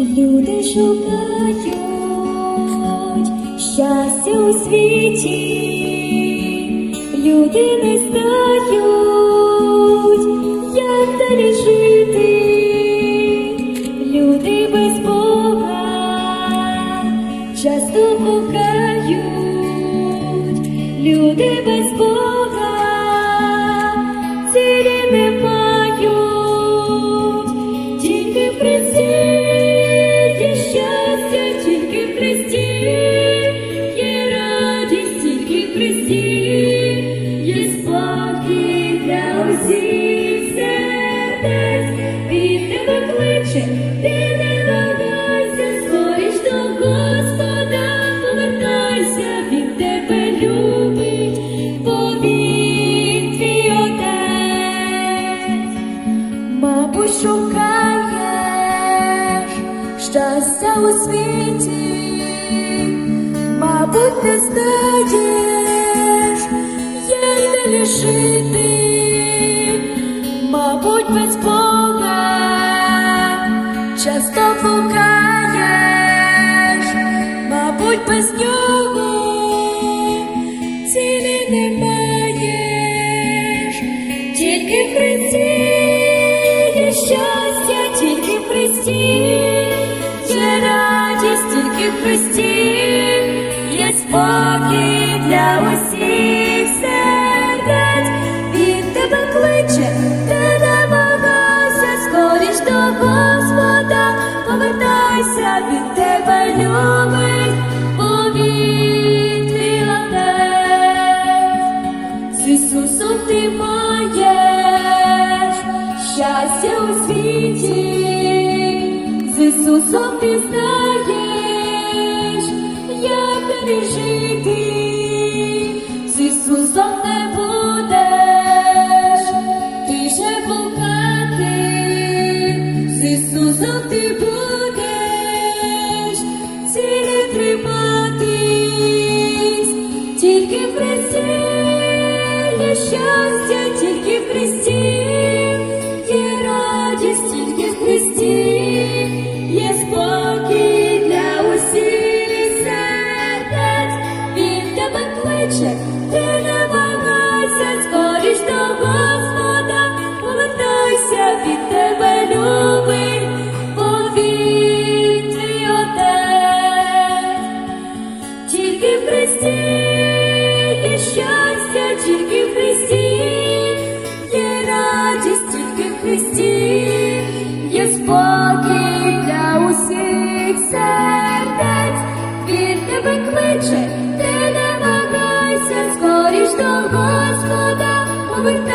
Люди шукають щастя у світі, люди не знають, як далі жити, люди без Бога часто кохають, люди без Бога шукаєш щастя у світі, мабуть, не знаєш, як далі жити, мабуть, без Христі є радість, тільки в Христі є спокій для усіх сердець. Він тебе кличе, ти не вагайся, скоріш до Господа, повертайся, він тебе любить, отець. З Ісусом ти маєш щастя у світі, з Ісусом ти знаєш, як тобі жити, з Ісусом не будеш, ти ще блукати, з Ісусом ти будеш, цілі триматись, тільки в Христі є щастя, тільки в Христі кличе, ти не вагайся, кличе,